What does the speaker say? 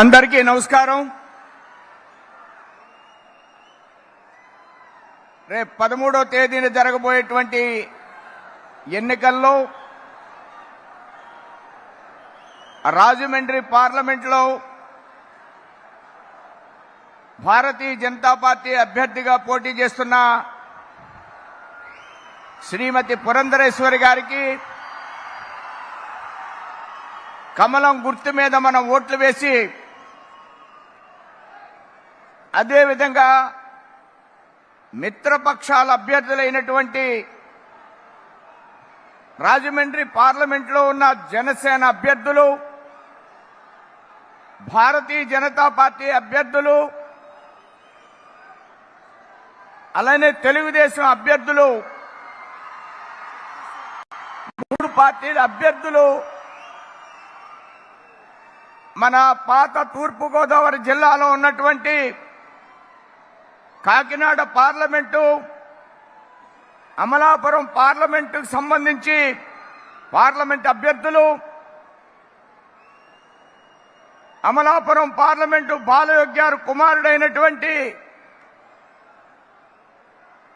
అందరికీ నమస్కారం. రేపు పదమూడవ తేదీన జరగబోయేటువంటి ఎన్నికల్లో రాజమండ్రి పార్లమెంట్లో భారతీయ జనతా పార్టీ అభ్యర్థిగా పోటీ చేస్తున్న శ్రీమతి పురంధరేశ్వరి గారికి కమలం గుర్తు మీద మనం ఓట్లు వేసి అదేవిధంగా మిత్రపక్షాల అభ్యర్థులైనటువంటి రాజమండ్రి పార్లమెంట్లో ఉన్న జనసేన అభ్యర్థులు భారతీయ జనతా పార్టీ అభ్యర్థులు అలానే తెలుగుదేశం అభ్యర్థులు మూడు పార్టీల అభ్యర్థులు మన పాత తూర్పుగోదావరి జిల్లాలో ఉన్నటువంటి కాకినాడ పార్లమెంటు అమలాపురం పార్లమెంటుకు సంబంధించి పార్లమెంట్ అభ్యర్థులు అమలాపురం పార్లమెంటు బాలయోగ్యారు కుమారుడైనటువంటి